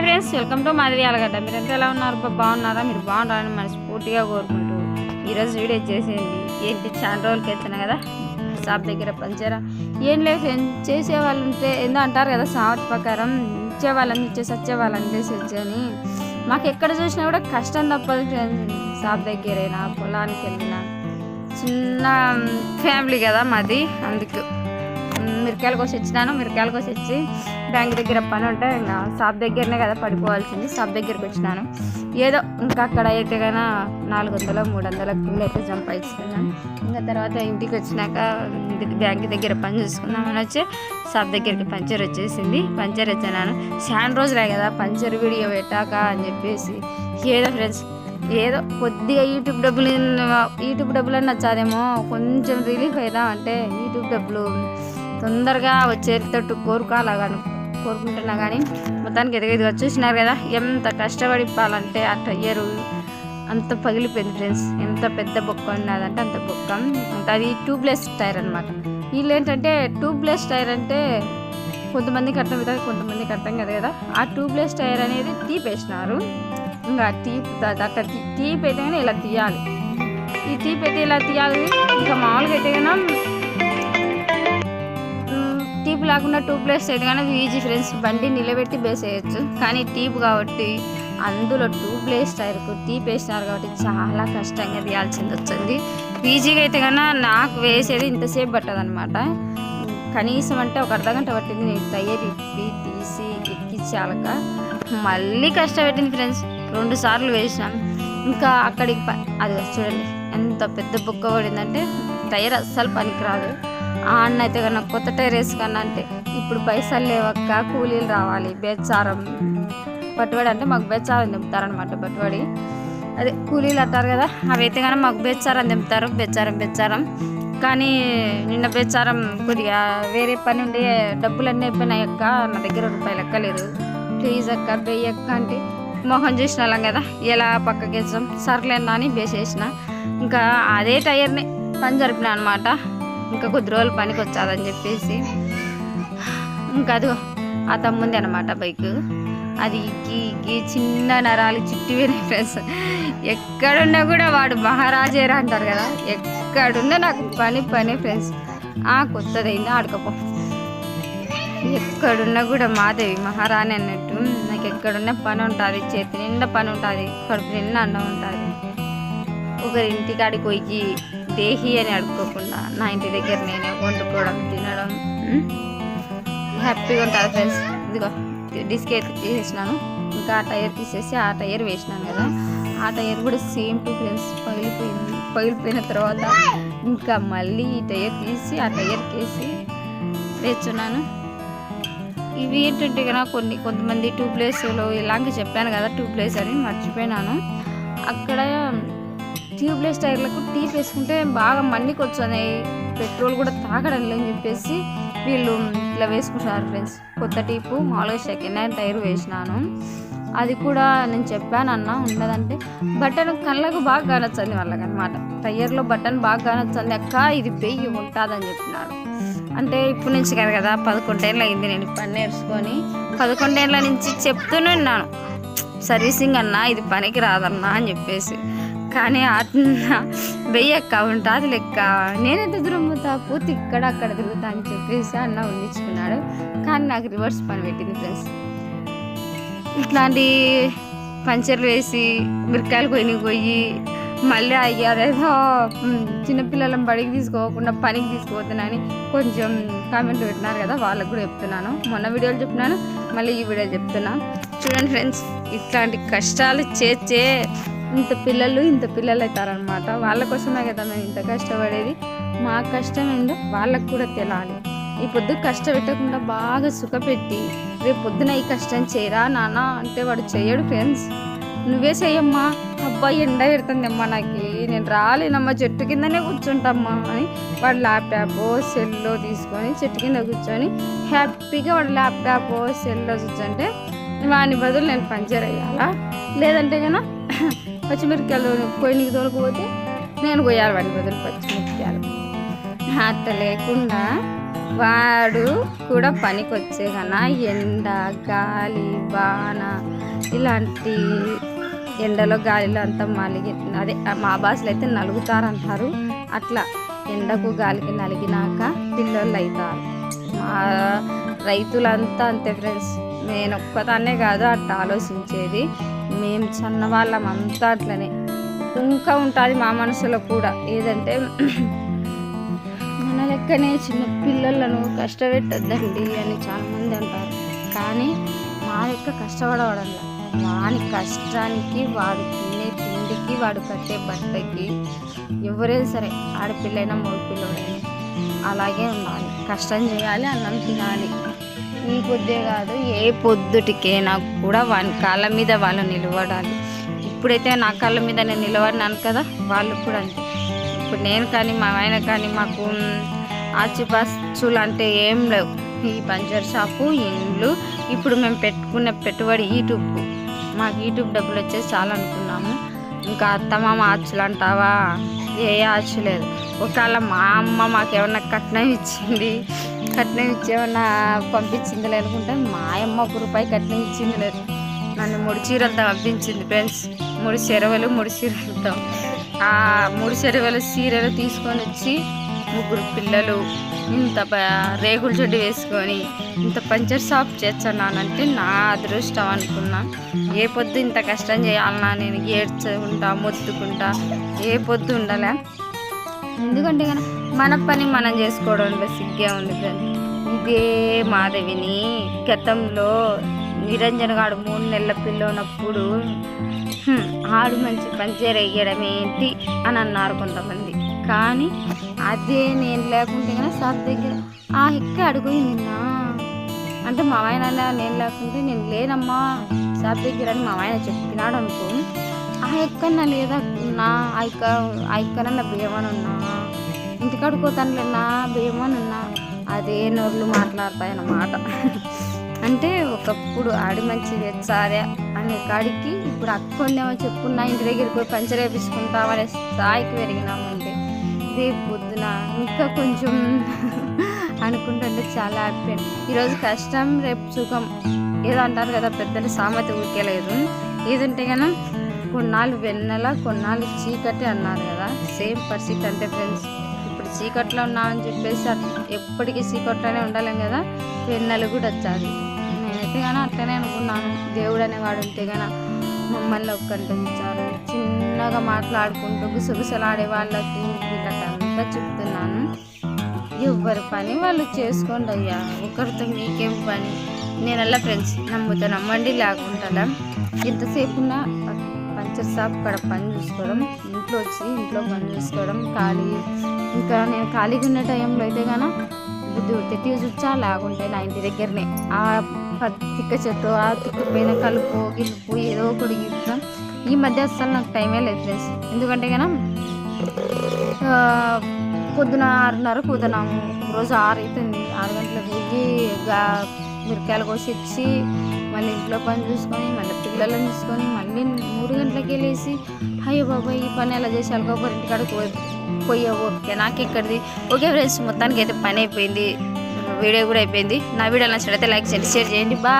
Hi friends welcome to మాది అలగడ్డ మీరంతా ఎలా ఉన్నారు? బా- బాగున్నారా? మీరు బాగుండాలని మనస్ఫూర్తిగా కోరుకుంటూ ఈరోజు వీడియో చేసేయండి ఏంటి? చాలా రోజులకి ఎత్తున్నా కదా? షాప్ దగ్గర పంచారా? ఏం లేదు చేసేవాళ్ళు చేసే వాళ్ళు ఉంటే ఏందో అంటారు కదా సావత్ ప్రకారం ఇచ్చే వాళ్ళని ఇచ్చేసి వచ్చే వాళ్ళని ఇచ్చేసి అని మాకు ఎక్కడ చూసినా కూడా కష్టం తప్పదు ఫ్రెండ్స్ షాప్ దగ్గరైనా పొలానికి వెళ్ళినా. చిన్న ఫ్యామిలీ కదా మాది అందుకు. మిరకాయలు కోసి ఇచ్చినాను మిరకాయలు కోసి వచ్చి బ్యాంక్ దగ్గర పని ఉంటే ఇంకా షాప్ దగ్గరనే కదా పడిపోవాల్సింది. షాప్ దగ్గరికి వచ్చినాను ఏదో ఇంకా అక్కడ అయితే కన్నా నాలుగు వందలు మూడు వందల కింద అయితే సంపాదించుకున్నాను. ఇంకా తర్వాత ఇంటికి వచ్చినాక బ్యాంక్ దగ్గర పని చూసుకుందామని వచ్చి షాప్ దగ్గరికి పంచర్ వచ్చేసింది. పంచర్ వచ్చాను చాలా రోజులే కదా పంచర్ వీడియో పెట్టాక అని చెప్పేసి ఏదో ఫ్రెండ్స్ ఏదో కొద్దిగా యూట్యూబ్ డబ్బులు యూట్యూబ్ డబ్బులు అని వచ్చాదేమో కొంచెం రిలీఫ్ అవుదాం అంటే యూట్యూబ్ డబ్బులు తొందరగా వచ్చేటట్టు కోరుకోవాలని కోరుకుంటున్నా కానీ మొత్తానికి ఎదుగుదిగా చూసినారు కదా ఎంత కష్టపడి ఇప్పాలంటే ఆ టయ్యరు అంత పగిలిపోయింది ఫ్రెండ్స్ ఎంత పెద్ద బొక్క ఉన్నదంటే అంత బొక్క. అది ట్యూబ్లెస్ టైర్ అనమాట వీళ్ళు ఏంటంటే ట్యూబ్లెస్ టైర్ అంటే కొంతమందికి అర్థం అవుతుంది కొంతమందికి అర్థం కదా కదా. ఆ ట్యూబ్లెస్ టైర్ అనేది తీపేసినారు. ఇంకా టీప్ అట్లా టీప్ అయితే కానీ ఇలా తీయాలి. ఈ టీప్ అయితే ఇలా తీయాలి? ఇంకా మామూలుగా అయితే కానీ టీప్ లేకుండా ట్యూబ్లెస్ అయితే కానీ ఈజీ ఫ్రెండ్స్. బండి నిలబెట్టి బేస్ వేయచ్చు కానీ టీప్ కాబట్టి అందులో ట్యూబ్లెస్ టైర్కు టీప్ వేసినారు కాబట్టి చాలా కష్టంగా తీయాల్సింది వచ్చింది. ఈజీగా అయితే కన్నా నాకు వేసేది ఇంతసేపు పట్టదు అనమాట కనీసం అంటే ఒక అర్ధ గంట పట్టింది. నేను టైర్ ఇప్పి తీసి ఎక్కించాలక మళ్ళీ కష్టపెట్టింది ఫ్రెండ్స్. రెండు సార్లు వేసినాం. ఇంకా అక్కడికి ప- అది చూడండి ఎంత పెద్ద బుక్క పడిందంటే టైర్ అస్సలు పనికిరాదు. ఆ అన్న అయితే కన్నా కొత్త టైర్ వేసుకన్నా అంటే ఇప్పుడు పైసలు లేవక్క కూలీలు రావాలి బేచారం. పట్టుబడి అంటే మాకు బేచారం తెంపుతారనమాట పట్టుబడి అదే కూలీలు అంటారు కదా అవి అయితే కానీ మాకు బేచారం తెంపుతారు బెచ్చారం బెచ్చారం కానీ నిన్న బేచారం కొద్దిగా వేరే పని ఉండి డబ్బులన్నీ అయిపోయినాయి అక్క. నా దగ్గర రూపాయలు లెక్కలేదు ప్లీజ్ అక్క బెయ్యి అక్క అంటే మొహం చేసిన వాళ్ళం కదా ఎలా పక్కకి వేసాం సర్లేనా అని బేసేసిన. ఇంకా అదే టైర్ని పని జరిపిన అనమాట ఇంకా కొద్ది రోజులు పనికి వచ్చాదని చెప్పేసి. ఇంకా అది ఆ తమ్ముంది అనమాట బైక్. అది ఎక్కి ఎక్కి చిన్న నరాలు చుట్టిపోయినాయి ఫ్రెండ్స్. ఎక్కడున్నా కూడా వాడు మహారాజేరా అంటారు కదా. ఎక్కడున్నా నాకు పని పని ఫ్రెండ్స్. ఆ కొత్తదైంది ఆడుకోపో. ఎక్కడున్నా కూడా మాదేవి మహారాణి అన్నట్టు. నాకు ఎక్కడున్నా పని ఉంటుంది చేతి నిండా పని ఉంటుంది కడుపు నిండా అన్నం ఉంటుంది. ఒకరి ఇంటికాడికి పోయి దేహి అని అడుక్కోకుండా నా ఇంటి దగ్గర నేనే వండుకోవడం తినడం. హ్యాపీగా ఉంటుంది ఫ్రెండ్స్. ఇదిగో డిస్క్ అయితే తీసేసినాను. ఇంకా ఆ టైర్ తీసేసి ఆ టైర్ వేసినాను కదా. ఆ టైర్ కూడా సేమ్ టు ఫ్రెండ్స్ పగిలిపోయింది. పగిలిపోయిన తర్వాత ఇంకా మళ్ళీ ఈ టైర్ తీసి ఆ టైర్కి వేసి వేస్తున్నాను. ఇవి ఏంటంటే కదా కొన్ని కొంతమంది ట్యూబ్లెస్లో ఇలాంటి చెప్పాను కదా ట్యూబ్లెస్ అని మర్చిపోయినాను. అక్కడ ట్యూబ్లెస్ టైర్లకు టీప్ వేసుకుంటే బాగా మన్నికి వచ్చాయి పెట్రోల్ కూడా తాగడం లేదని చెప్పేసి వీళ్ళు ఇట్లా వేసుకుంటున్నారు ఫ్రెండ్స్. కొత్త టీపు మామూలుగా సెకండ్ హ్యాండ్ టైర్ వేసినాను. అది కూడా నేను చెప్పాను అన్న ఉండదంటే బటన్ కళ్ళకు బాగా కానొచ్చింది వాళ్ళకి అనమాట టైర్లో బటన్ బాగా కానొచ్చింది అక్క ఇది పెయ్యి ఉంటుందని చెప్పినాడు అంటే ఇప్పుడు నుంచి కాదు కదా పదకొండేళ్ళు అయింది నేను పని నేర్చుకొని. పదకొండేళ్ళ నుంచి చెప్తూనే ఉన్నాను. సర్వీసింగ్ అన్నా ఇది పనికి రాదన్నా అని చెప్పేసి. కానీ అన్న వెయ్యక్క ఉంటుంది లెక్క. నేనెంత దూరం పోతా? పూర్తి ఇక్కడ అక్కడ తిరుగుతా అని చెప్పేసి అన్న ఉండించుకున్నాడు. కానీ నాకు రివర్స్ పని పెట్టింది ఫ్రెండ్స్. ఇట్లాంటి పంచర్లు వేసి మిరకాయలు కొని పోయి మళ్ళీ అయ్యి అదేదో చిన్నపిల్లలను బడికి తీసుకోకుండా పనికి తీసుకుపోతున్నానని కొంచెం కామెంట్ పెట్టినారు కదా వాళ్ళకు కూడా చెప్తున్నాను. మొన్న వీడియోలు చెప్తున్నాను మళ్ళీ ఈ వీడియో చెప్తున్నా. చూడండి ఫ్రెండ్స్ ఇట్లాంటి కష్టాలు చేర్చే ఇంత పిల్లలు ఇంత పిల్లలు అవుతారనమాట వాళ్ళ కోసమే కదా మేము ఇంత కష్టపడేది. మా కష్టం ఏంటో వాళ్ళకు కూడా తెలాలి. ఈ పొద్దు కష్టపెట్టకుండా బాగా సుఖపెట్టి రేపు పొద్దున ఈ కష్టం చేయరా నాన్న అంటే వాడు చేయడు ఫ్రెండ్స్. నువ్వే చెయ్యమ్మా. అబ్బాయి ఎండ పెడుతుందమ్మా నాకు. నేను రాలేనమ్మా. చెట్టు కిందనే కూర్చుంటమ్మా అని వాడు ల్యాప్టాప్ సెల్లో తీసుకొని చెట్టు కింద కూర్చొని హ్యాపీగా వాడు ల్యాప్టాప్ సెల్లో కూర్చుంటే వాని బదులు నేను పంచర్ అయ్యాలా? లేదంటే కనుక పచ్చిమిరపకాయలు పొయ్యికి తోలుకుపోతే నేను కొయ్యాలి వాడి బదులు పచ్చిమిరపకాయలు. అట్ట లేకుండా వాడు కూడా పనికి వచ్చే కన్నా ఎండ గాలి వాన ఇలాంటి ఎండలో గాలిలో అంతా మలిగి అదే మా భాషలో అయితే నలుగుతారంటారు. అట్లా ఎండకు గాలికి నలిగినాక పిల్లలు అవుతారు మా రైతులంతా అంతే ఫ్రెండ్స్ నేను ఒక్కదాన్నే కాదు అట్లా ఆలోచించేది. మేము చిన్నవాళ్ళం అంతా అట్లనే. ఇంకా ఉంటుంది మా మనసులో కూడా. ఏదంటే మన లెక్కనే చిన్న పిల్లలను కష్టపెట్టద్దండి అని చాలామంది అంటారు. కానీ మా లెక్క కష్టపడవడంలా. వాని కష్టానికి వాడు తినే తిండికి వాడు కట్టే బట్టకి ఎవరైనా సరే ఆడపిల్లైనా మగపిల్లడైనా అలాగే ఉండాలి. కష్టం చేయాలి అన్నం తినాలి. ఈ పొద్దే కాదు ఏ పొద్దుటికే నాకు కూడా వాళ్ళ కాళ్ళ మీద వాళ్ళు నిలబడాలి. ఇప్పుడైతే నా కాళ్ళ మీద నేను నిలబడినాను కదా వాళ్ళు కూడా అంతే. ఇప్పుడు నేను కానీ మా ఆయన కానీ మాకు ఆచిపాచులు అంటే ఏం లేవు. ఈ పంచర్ షాపు ఇండ్లు ఇప్పుడు మేము పెట్టుకున్న పెట్టుబడి యూట్యూబ్. మాకు యూట్యూబ్ డబ్బులు వచ్చేసి చాలా అనుకున్నాము. ఇంకా అత్తమామ ఆచులు అంటావా? ఏ ఆచు లేదు. ఒకవేళ మా అమ్మ మాకు ఏమన్నా కట్నం ఇచ్చింది కట్నం ఇచ్చేమన్నా పంపించింది లేనుకుంటే మా అమ్మ ఒక రూపాయి కట్నం ఇచ్చింది లేదు నన్ను మూడు చీరలతో పంపించింది ఫ్రెండ్స్. మూడు చెరవలు మూడు చీరలతో. ఆ మూడు చెరవలు చీరలు తీసుకొని వచ్చి ముగ్గురు పిల్లలు ఇంత రేగుల రేకుల చెడ్డు వేసుకొని ఇంత పంచర్ షాప్ చేస్తున్నానంటే నా అదృష్టం అనుకున్నా. ఏ పొద్దు ఇంత కష్టం చేయాలన్నా నేను ఏడ్చుకుంటా మొత్తుకుంటా ఏ పొద్దు ఉండలే. ఎందుకంటే కనుక మన పని మనం చేసుకోవడంలో సిగ్గే ఉంది ఇదే మాధవిని గతంలో నిరంజన్ గాడు మూడు నెలల పిల్ల ఉన్నప్పుడు ఆడు మంచి పంచర్ వేయడం ఏంటి అని అన్నారు కొంతమంది. కానీ అదే నేను లేకుంటే కానీ సార్ దగ్గర ఆ హిక్క అడుగుని నిన్నా. అంటే మా ఆయన నేను లేకుంటే నేను లేనమ్మా సార్ దగ్గర అని మా ఆయన చెప్పినాడు అనుకో ఆ ఎక్కన్నా లేదా? నా ఐక్క ఎక్క ఆ ఎక్కనన్నా బియ్యమని ఉన్నా పోతానులేనా బియ్యమని అదే నోర్లు మాట్లాడతాయి అన్నమాట అంటే ఒకప్పుడు ఆడి మంచి తెచ్చారే అనే కాడికి ఇప్పుడు అక్కొందేమో చెప్పున్నా ఇంటి దగ్గరికి పోయి పంచర్ వేపించుకుంటామనే స్థాయికి పెరిగినామంటే రేపు పొద్దున ఇంకా కొంచెం అనుకుంటుంటే చాలా హ్యాపీ ఈరోజు కష్టం రేపు సుఖం ఏదో అంటారు కదా పెద్దలు సామెత ఊరికేలేదు ఏదంటే కనుక కొన్నాళ్ళు వెన్నెల కొన్నాళ్ళు చీకటి అన్నారు కదా. సేమ్ పరిస్థితి అంటే ఫ్రెండ్స్ ఇప్పుడు చీకట్లో ఉన్నామని చెప్పేసి ఎప్పటికీ చీకట్లోనే ఉండలేం కదా. వెన్నెలు కూడా వచ్చాది. నేనైతే కానీ అట్లనే అనుకున్నాను. దేవుడు అనేవాడు ఉంటే కానీ మమ్మల్ని ఒక్కంటే ఇచ్చారు చిన్నగా మాట్లాడుకుంటూ గుసగుసలాడే వాళ్ళకి అంతా చెప్తున్నాను. ఎవరి పని వాళ్ళు చేసుకోండి అయ్యా. ఒకరితో మీకేం పని? నేనల్లా ఫ్రెండ్స్ నమ్ముతా నమ్మండి లేకుండా ఎంతసేపు ఉన్నా పంచర్ షాప్ కాడ పని చూసుకోవడం ఇంట్లో వచ్చి ఇంట్లో పని చూసుకోవడం ఖాళీ ఇంకా నేను ఖాళీగా ఉన్న టైంలో అయితే కానీ బుద్ధి పుడితే టీవీ చూచా లేకుంటే నా ఇంటి దగ్గరనే. ఆ ప- తిక్క చెట్టు ఆ తిక్క పైన కలుపు గిలుపు ఏదో ఒకటి గీస్తాం ఈ మధ్య అసలు నాకు టైమే లేదు ఫ్రెండ్స్. ఎందుకంటే గాన పొద్దున ఆరున్నర కుదనాము రోజు ఆరు అవుతుంది ఆరు గంటలకు పోయి మిరకాయలు కోసి ఇచ్చి మళ్ళీ ఇంట్లో పని చూసుకొని మళ్ళీ పిల్లలను చూసుకొని మళ్ళీ మూడు గంటలకి వెళ్ళేసి అయ్యో బాబా ఈ పని ఎలా చేసి ఒకరి ఇంటికాడకు పోయి పోయే ఓకే నాకు ఎక్కడిది? ఓకే ఫ్రెండ్స్ మొత్తానికి అయితే పని అయిపోయింది. వీడియో కూడా అయిపోయింది. నా వీడియో నచ్చినట్లయితే లైక్ చేయండి షేర్ చేయండి. బా